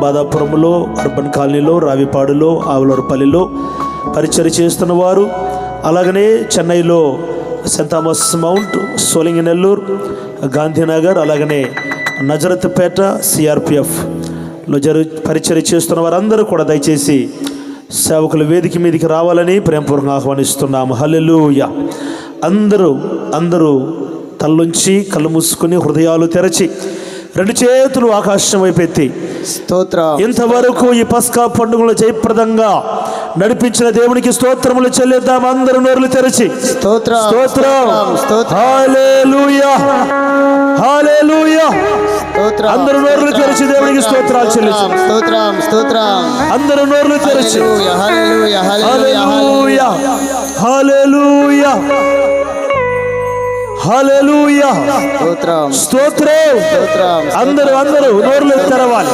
బాదాపురంలో urban కాలనీలో రావిపాడులో ఆవులూరుపల్లిలో పరిచయం చేస్తున్న వారు. అలాగనే చెన్నైలో సెంట్ థామస్ మౌంట్ సోలింగ్ నెల్లూరు గాంధీనగర్ అలాగనే నజరత్పేట సిఆర్పిఎఫ్లో జరు పరిచయం చేస్తున్న వారందరూ కూడా దయచేసి సేవకుల వేదిక మీదకి రావాలని ప్రేమపూర్వకంగా ఆహ్వానిస్తున్నాము. హల్లెలూయ! అందరూ అందరూ తల్లుంచి కళ్ళు మూసుకుని హృదయాలు తెరచి రెండు చేతులు ఆకాశం వైపు ఎత్తి స్తోత్రం. ఇంతవరకు ఈ పస్కా పండుగలు జయప్రదంగా నడిపించిన దేవునికి స్తోత్రములు చెల్లిద్దాం. అందరూ నోరులు తెరచి. స్తోత్రం. అందరూ నోరులు తెరిచి దేవునికి స్తోత్రాలు చెల్లించు స్తోత్రం. స్తోత్రం. అందరూ నోరులు తెరచి. హల్లెలూయా హల్లెలూయా హల్లెలూయా స్తోత్రం. అందరూ అందరూ నోరులు తెరవాలి.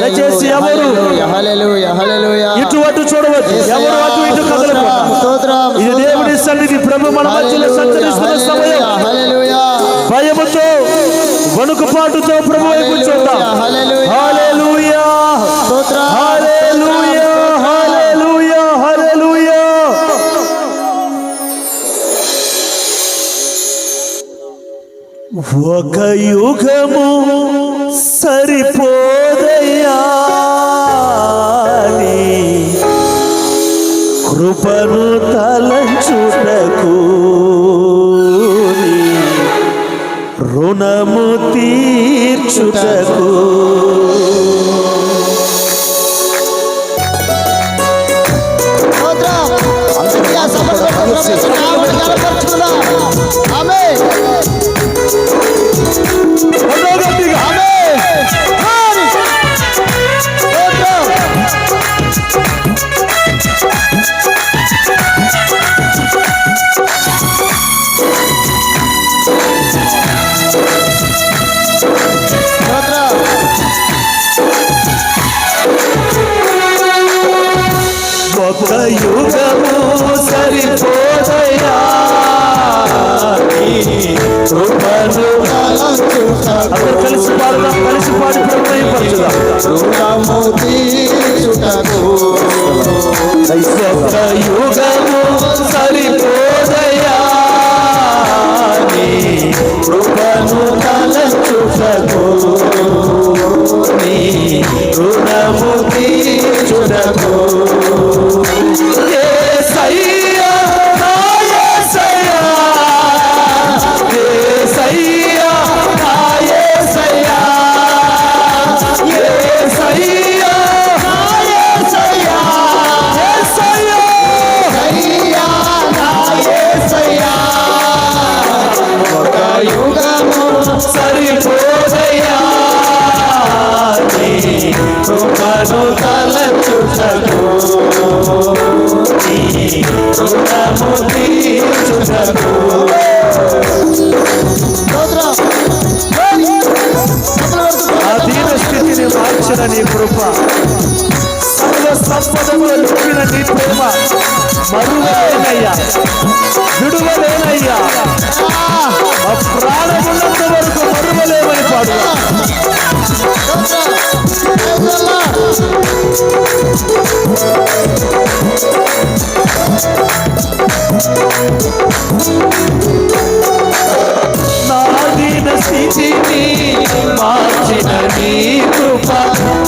దయచేసి ఎవరు? ఇటు అటు చూడవద్దు. ఎవరు అటు ఇటు కదలకూడదు. స్తోత్రం ఇది దేవుని సన్నిధి ప్రభు మన మధ్యలో సంచరిస్తున్న సమయం. భయముతో వణుకుపాటుతో ప్రభు వైపు చూద్దాం. స్తోత్రం ఒక యుగము సరిపోదయ్యా కృపను తలంచుటకు రుణము తీర్చుటకు. స్తోత్రం కృప. సర్వ సంపదములు నింపిన నీ ప్రేమ మరువలేనయ్యా. విడువలేనయ్యా. ఆ ప్రాణమున్నంత వరకు మరువలేమని పాడు నా దీన స్థితిని మార్చిన నీ కృప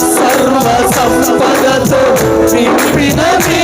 సర్వ సంపదతో నింపిన నీ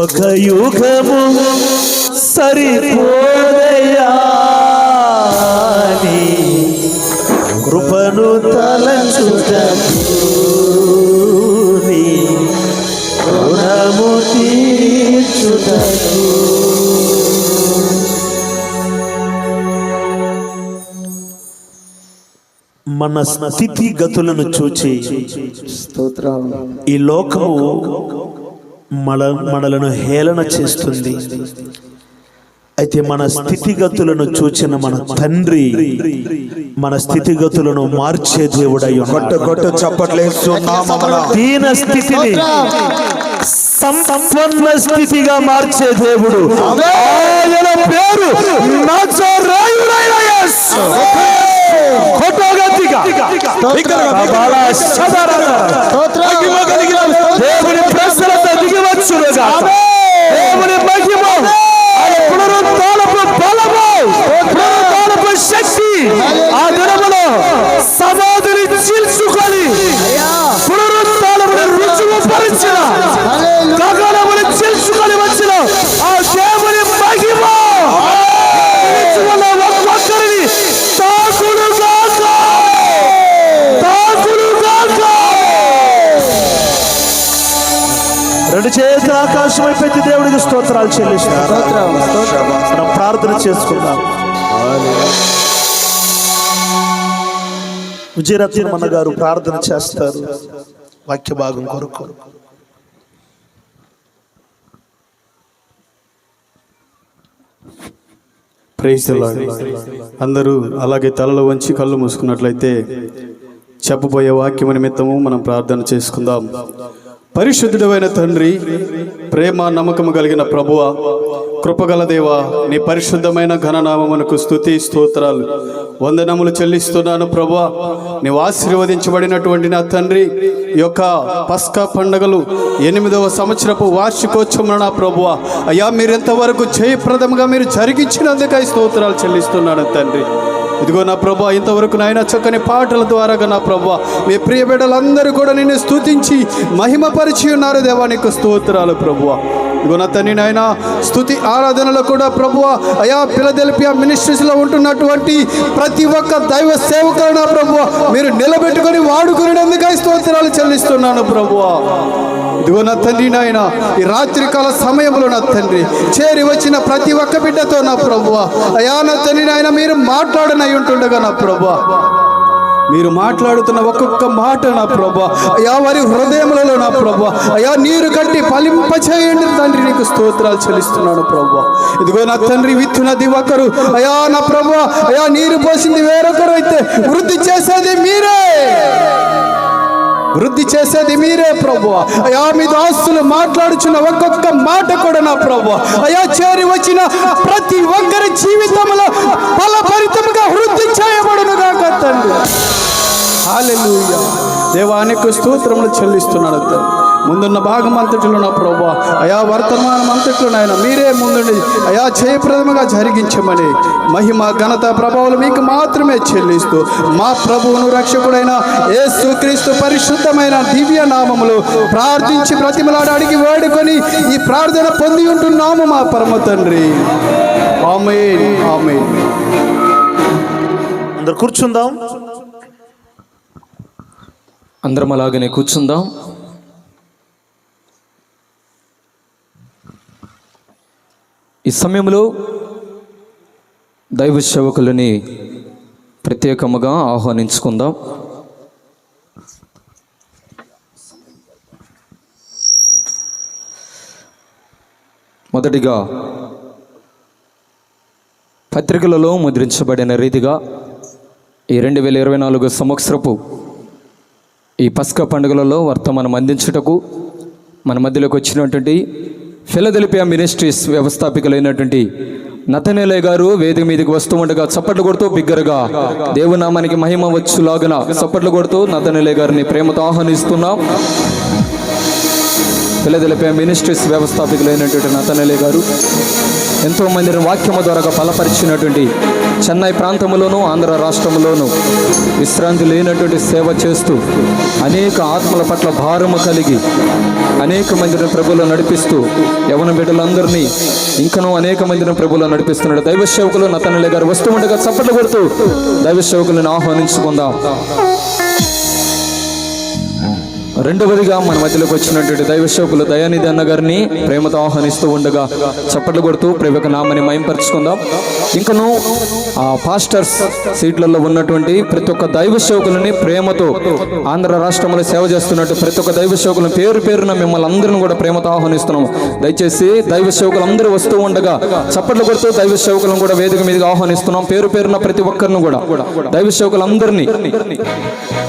ఒక యుగము సరిపోదయా నీ కృపను తలంచుటకు నీ రుణము తీర్చుటకు మన స్థితిగతులను చూచి స్తోత్రం ఈ లోకము మన మనలను హేళన చేస్తుంది. అయితే మన స్థితిగతులను చూచిన మన తండ్రి మన స్థితిగతులను మార్చే దేవుడై దీన స్థితిని సంపన్న స్థితిగా మార్చే దేవుడు. ఆయన పేరు దేవుని ప్రసన్నత దిగివచ్చునుగా దేవుని ఆకాశం అయిపోయింది దేవుడికి స్తోత్రాలు చెల్లిస్తున్నారు మనం ప్రార్థన చేసుకుందాం. విజయరత్నం అన్న గారు ప్రార్థన చేస్తారు. వాక్య భాగం కొరకు. Praise the Lord. అందరూ అలాగే తలలో వంచి కళ్ళు మూసుకున్నట్లయితే చెప్పబోయే వాక్యము నిమిత్తము మనం ప్రార్థన చేసుకుందాం. పరిశుద్ధుడమైన తండ్రి ప్రేమ నమ్మకము కలిగిన ప్రభువ కృపగల దేవ నీ పరిశుద్ధమైన ఘననామమునకు స్తుతి స్తోత్రాలు. వందనములు చెల్లిస్తున్నాను ప్రభువ. నీవు ఆశీర్వదించబడినటువంటి నా తండ్రి యొక్క పస్కా పండగలు ఎనిమిదవ సంవత్సరపు వార్షికోత్సవం నా ప్రభువ. అయ్యా మీరు ఎంతవరకు జయప్రదంగా మీరు జరిగించినందుకై స్తోత్రాలు చెల్లిస్తున్నాను తండ్రి. ఇదిగో నా ప్రభా ఇంతవరకు నాయన చక్కని పాటల ద్వారా నా ప్రభా మీ ప్రియ బిడ్డలందరూ కూడా నిన్ను స్తుతించి మహిమపరిచి ఉన్నారు దేవా నీకు స్తోత్రాలు ప్రభువ. ఇదిగో నా తండ్రి నాయన స్థుతి ఆరాధనలో కూడా ప్రభువ అయా పిలదెలిపియా మినిస్ట్రీస్లో ఉంటున్నటువంటి ప్రతి ఒక్క దైవ సేవకులను నా ప్రభువ మీరు నిలబెట్టుకొని వాడుకునేందుకై స్తోత్రాలు చెల్లిస్తున్నాను ప్రభువ. ఇదిగో నా తండ్రి నాయన ఈ రాత్రికాల సమయంలో నా తండ్రి చేరి వచ్చిన ప్రతి ఒక్క బిడ్డతో నా ప్రభు అయా నా తండ్రి నాయన మీరు మాట్లాడనై ఉంటుండగా నా ప్రభు మీరు మాట్లాడుతున్న ఒక్కొక్క మాట నా ప్రభా అయా వారి హృదయములలో నా ప్రభా అయా నీరు కట్టి ఫలింపచేయండి తండ్రి నీకు స్తోత్రాలు చెల్లిస్తున్నాను ప్రభా ఇదిగో నా తండ్రి విత్తునది ఒకరు. అయా నా ప్రభా అయా నీరు పోసింది వేరొకరు అయితే వృద్ధి చేసేది మీరే. వృద్ధి చేసేది మీరే ప్రభు అయా మీ దాస్తులు మాట్లాడుచున్న ఒక్కొక్క మాట కూడా నా ప్రభు అయా చేరి వచ్చిన ప్రతి ఒక్కరి జీవితంలో ఫలభరితముగా వృద్ధి చేయబడును గాక తండ్రి దేవానికి స్తోత్రములు చెల్లిస్తున్నాడు. ముందున్న భాగం అంతటిలో నా ప్రభా అయా వర్తమానం అంతట్లో నాయన మీరే ముందుండి అయా జయప్రదముగా జరిగించమని మహిమ ఘనత ప్రభావాలు మీకు మాత్రమే చెల్లిస్తూ మా ప్రభువును రక్షకుడైన యేసుక్రీస్తు పరిశుద్ధమైన దివ్య నామములు ప్రార్థించి ప్రతిమలాడి అడిగి వేడుకొని ఈ ప్రార్థన పొంది ఉంటున్నాము మా పరమ తండ్రి. ఆమె ఆమె అందరు కూర్చుందాం. అందరం అలాగనే కూర్చుందాం. ఈ సమయంలో దైవ సేవకులని ప్రత్యేకముగా ఆహ్వానించుకుందాం. మొదటిగా పత్రికలలో ముద్రించబడిన రీతిగా ఈ రెండు వేల ఇరవై నాలుగు సంవత్సరపు ఈ పస్క పండుగలలో వర్తమానం అందించుటకు మన మధ్యలోకి వచ్చినటువంటి ఫిలదెలిపియా మినిస్ట్రీస్ వ్యవస్థాపికలైనటువంటి నతనేలే గారు వేదిక మీదకి వస్తూ ఉండగా చప్పట్లు కొడుతూ బిగ్గరగా దేవునామానికి మహిమ వచ్చులాగన చప్పట్లు కొడుతూ నతనేలే గారిని ప్రేమతో ఆహ్వానిస్తున్నాం. ఫిలదెలిపియా మినిస్ట్రీస్ వ్యవస్థాపికలైనటువంటి నతనేలే గారు ఎంతో మందిని వాక్యము ద్వారా బలపరిచినటువంటి చెన్నై ప్రాంతంలోను ఆంధ్ర రాష్ట్రంలోను విశ్రాంతి లేనటువంటి సేవ చేస్తూ అనేక ఆత్మల పట్ల భారము కలిగి అనేక మందిని ప్రభువులో నడిపిస్తూ యవన బిడ్డలందరినీ ఇంకనూ అనేక మందిని ప్రభువులో నడిపిస్తున్నాడు. దైవ సేవకులు నతనలే గారు వస్తూ ఉండగా చప్పట్లు కొడుతూ దైవ సేవకులను ఆహ్వానించుకుందాం. రెండవదిగా మన మధ్యలోకి వచ్చినటువంటి దైవ సేవకులు దయానిధి అన్న గారిని ప్రేమతో ఆహ్వానిస్తూ ఉండగా చప్పట్లు కొడుతూ ప్రేమక నామని మయంపరుచుకుందాం. ఇంకను ఆ పాస్టర్స్ సీట్లలో ఉన్నటువంటి ప్రతి ఒక్క దైవ సేవకులని ప్రేమతో ఆంధ్ర రాష్ట్రంలో సేవ చేస్తున్నట్టు ప్రతి ఒక్క దైవ సేవకులను పేరు పేరున మిమ్మల్ని అందరిని కూడా ప్రేమతో ఆహ్వానిస్తున్నాం దయచేసి దైవ సేవకులు అందరూ వస్తూ ఉండగా చప్పట్లు కొడుతూ దైవ సేవకులను కూడా వేదిక మీదుగా ఆహ్వానిస్తున్నాం. పేరు పేరున ప్రతి ఒక్కరిని కూడా దైవ సేవకులందరినీ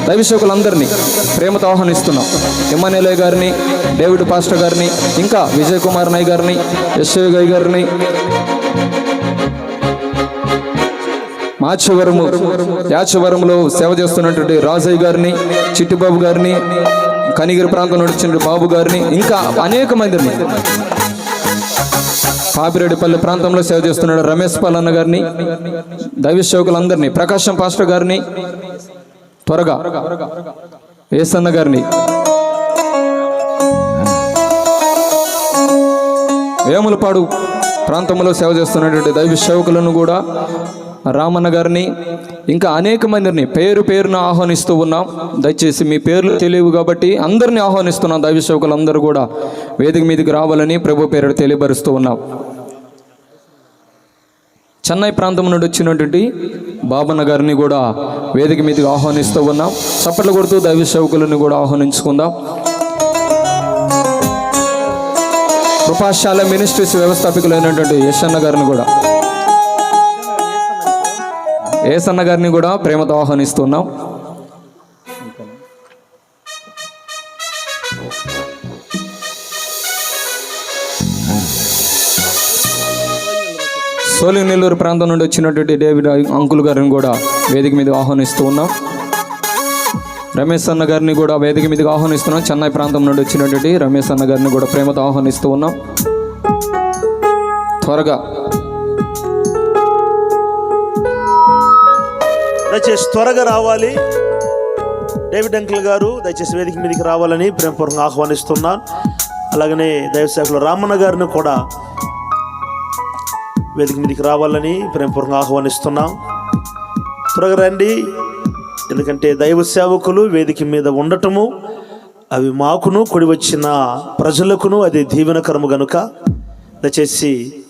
దైవ సేవకులందరినీ ప్రేమతో ఆహ్వానిస్తున్నాం. ఎమ్మెల్యే గారిని డేవిడ్ పాస్టర్ గారిని ఇంకా విజయ్ కుమార్ నాయ్ గారిని ఎస్ఏ గై గారిని మాచవరము యాచవరంలో సేవ చేస్తున్నటువంటి రాజయ్య గారిని చిట్టిబాబు గారిని కనిగిరి ప్రాంతం నడిచిన బాబు గారిని ఇంకా అనేక మందిని. పాపిరెడ్డిపల్లి ప్రాంతంలో సేవ చేస్తున్నాడు రమేష్ పాలన్న గారిని దైవ సేవకులందరినీ ప్రకాశం పాస్టర్ గారిని త్వరగా. ఏసన్న గారిని. వేములపాడు ప్రాంతంలో సేవ చేస్తున్నటువంటి దైవ సేవకులను కూడా రామన్న గారిని ఇంకా అనేక మందిని పేరు పేరున ఆహ్వానిస్తూ ఉన్నాం. దయచేసి మీ పేర్లు తెలియవు కాబట్టి అందరినీ ఆహ్వానిస్తున్నాం. దైవ సేవకులు అందరూ కూడా వేదిక మీదకి రావాలని ప్రభు పేరు తెలియపరుస్తూ ఉన్నాం. చెన్నై ప్రాంతం నుండి వచ్చినటువంటి బాబన్న గారిని కూడా వేదిక మీదకి ఆహ్వానిస్తూ ఉన్నాం. చప్పట్లు కొడుతూ దైవ సేవకులను కూడా ఆహ్వానించుకుందాం. కృపాశాల మినిస్ట్రీస్ వ్యవస్థాపకులైనటువంటి యశన్న గారిని కూడా ఏసన్న గారిని కూడా ప్రేమతో ఆహ్వానిస్తున్నాం సోలి నెల్లూరు ప్రాంతం నుండి వచ్చినటువంటి డేవిడ్ అంకుల్ గారిని కూడా వేదిక మీద ఆహ్వానిస్తూ ఉన్నాం. రమేష్ అన్న గారిని కూడా వేదిక మీదకి ఆహ్వానిస్తున్నాం. చెన్నై ప్రాంతం నుండి వచ్చినటువంటి రమేష్ అన్న గారిని కూడా ప్రేమతో ఆహ్వానిస్తూ ఉన్నాం. త్వరగా. దయచేసి త్వరగా రావాలి. డేవిడ్ అంకుల్ గారు దయచేసి వేదిక మీదకి రావాలని ప్రేమపూర్వకంగా ఆహ్వానిస్తున్నాను. అలాగనే దైవసేవకులు రామన్న గారిని కూడా వేదిక మీదకి రావాలని ప్రేమపూర్వకంగా ఆహ్వానిస్తున్నాం. త్వరగా రండి. ఎందుకంటే దైవ సేవకులు వేదిక మీద ఉండటము అవి మాకును కొడి వచ్చిన ప్రజలకును అది దీవెనకరము గనుక. దయచేసి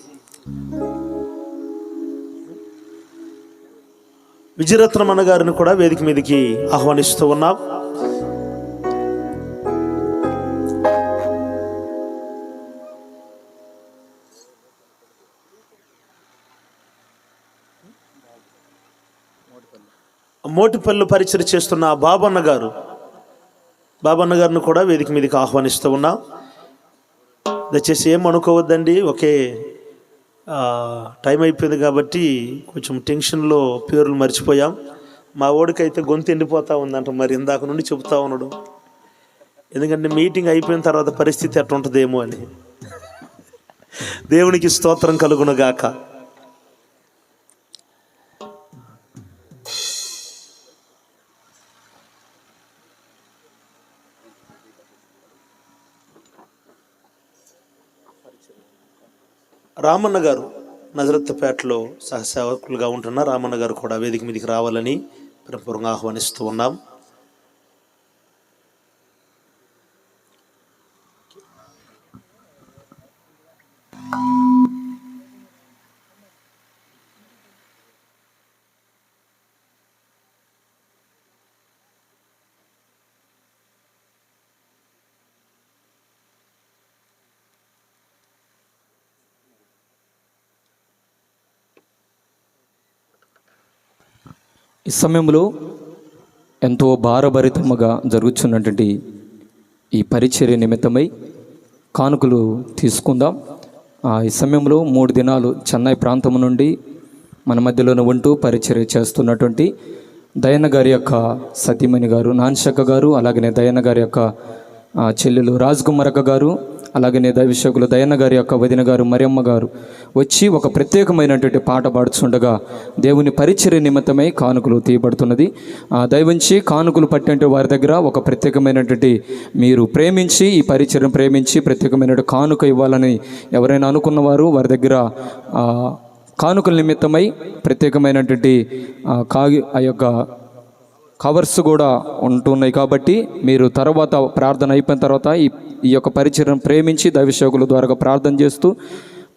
విజయరత్నం అన్న గారిని కూడా వేదిక మీదకి ఆహ్వానిస్తూ ఉన్నాం. మోటిపళ్ళు పరిచయం చేస్తున్న బాబన్న గారు. బాబన్న గారిని కూడా వేదిక మీదకి ఆహ్వానిస్తూ ఉన్నాం. దయచేసి ఏం అనుకోవద్దండి ఒకే టైం అయిపోయింది కాబట్టి కొంచెం టెన్షన్లో పేర్లు మర్చిపోయాం. మా ఓడికైతే గొంతు ఎండిపోతూ ఉందంట మరి ఇందాక నుండి చెబుతా ఉన్నాడు. ఎందుకంటే మీటింగ్ అయిపోయిన తర్వాత పరిస్థితి ఎట్లా ఉంటుందేమో అని. దేవునికి స్తోత్రం కలుగునుగాక. రామన్న గారు నజరత్పేటలో సహసేవకులుగా ఉంటున్న రామన్న గారు కూడా వేదిక మీదకి రావాలని ప్రేమపూర్వకంగా ఆహ్వానిస్తూ ఉన్నాం. ఈ సమయంలో ఎంతో భారభరితముగా జరుగుతున్నటువంటి ఈ పరిచర్య నిమిత్తమై కానుకలు తీసుకుందాం. ఆ, ఈ సమయంలో మూడు దినాలు చెన్నై ప్రాంతం నుండి మన మధ్యలోనే ఉంటూ పరిచర్య చేస్తున్నటువంటి దయన్న గారి యొక్క సతీమణి గారు నాన్షక్క గారు అలాగనే దయన్న గారి యొక్క చెల్లెలు చెల్లెలు రాజ్కుమారక్క గారు అలాగనే దైవశకులు దయన్న గారి యొక్క వదిన గారు మరియమ్మ గారు వచ్చి ఒక ప్రత్యేకమైనటువంటి పాట పాడుచుండగా దేవుని పరిచర్య నిమిత్తమై కానుకలు తీయబడుతున్నది. ఆ దైవంచి కానుకలు పట్టినటువంటి వారి దగ్గర ఒక ప్రత్యేకమైనటువంటి మీరు ప్రేమించి ఈ పరిచర్యను ప్రేమించి ప్రత్యేకమైనటువంటి కానుక ఇవ్వాలని ఎవరైనా అనుకున్నవారు వారి దగ్గర కానుకల నిమిత్తమై ప్రత్యేకమైనటువంటి కాగి ఆ యొక్క కవర్స్ కూడా ఉంటున్నాయి కాబట్టి మీరు తర్వాత ప్రార్థన అయిపోయిన తర్వాత ఈ ఈ యొక్క పరిచయం ప్రేమించి దైవశోకుల ద్వారా ప్రార్థన చేస్తూ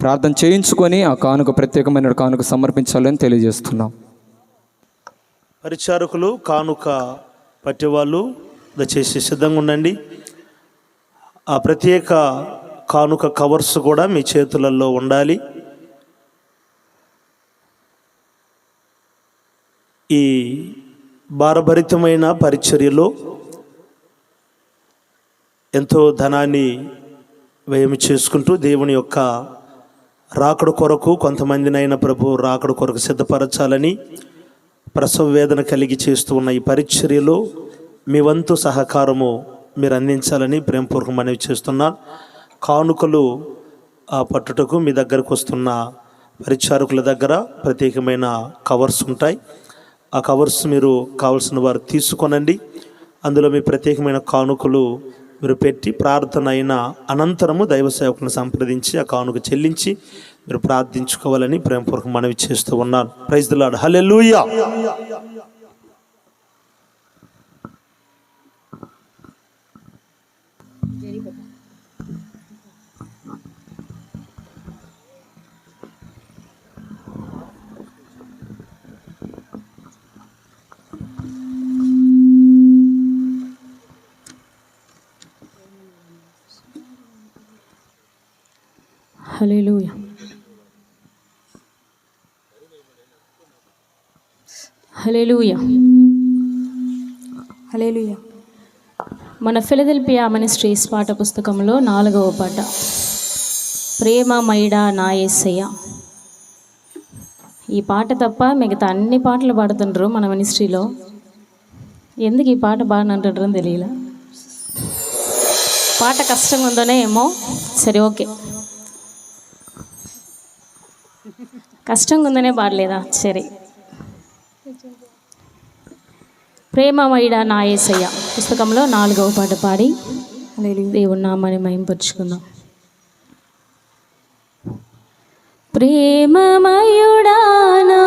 ప్రార్థన చేయించుకొని ఆ కానుక ప్రత్యేకమైన కానుక సమర్పించాలని తెలియజేస్తున్నాం. పరిచారకులు కానుక పట్టేవాళ్ళు దయచేసి సిద్ధంగా ఉండండి. ఆ ప్రత్యేక కానుక కవర్స్ కూడా మీ చేతులలో ఉండాలి. ఈ భారభరితమైన పరిచర్యలో ఎంతో ధనాన్ని వ్యయం చేసుకుంటూ దేవుని యొక్క రాకడ కొరకు కొంతమందినైనా ప్రభు రాకడ కొరకు సిద్ధపరచాలని ప్రసవ వేదన కలిగి చేస్తూ ఉన్న ఈ పరిచర్యలో మీ వంతు సహకారము మీరు అందించాలని ప్రేమపూర్వకం మనవి చేస్తున్నాను కానుకలు ఆ పట్టుటకు మీ దగ్గరకు వస్తున్న పరిచారకుల దగ్గర ప్రత్యేకమైన కవర్స్ ఉంటాయి. ఆ కవర్స్ మీరు కావలసిన వారు తీసుకొనండి. అందులో మీ ప్రత్యేకమైన కానుకలు మీరు పెట్టి ప్రార్థన అయిన అనంతరము దైవ సేవకులను సంప్రదించి ఆ కానుక చెల్లించి మీరు ప్రార్థించుకోవాలని ప్రేమపూర్వకం మనవి చేస్తూ ఉన్నాను. Praise hallelujah hallelujah hallelujah hallelujah. Hallelujah. మన ఫిలదెల్పియా మినిస్ట్రీస్ పాఠ పుస్తకంలో నాలుగవ పాట. ప్రేమ మైడా నా యేసయ్య ఈ పాట తప్ప మిగతా అన్ని పాటలు పాడుతుండ్రు మన మినిస్ట్రీలో. ఎందుకు ఈ పాట బాగా తెలియలే? పాట కష్టంగా ఉందనే ఏమో? సరే ఓకే. కష్టంగా ఉందనే పాడలేదా? సరే. ప్రేమమయుడ నా యేసయ్య పుస్తకంలో నాలుగవ పాట పాడి దేవుని నామాన్ని మహింపరుచుకుందాం. ప్రేమమయుడా నా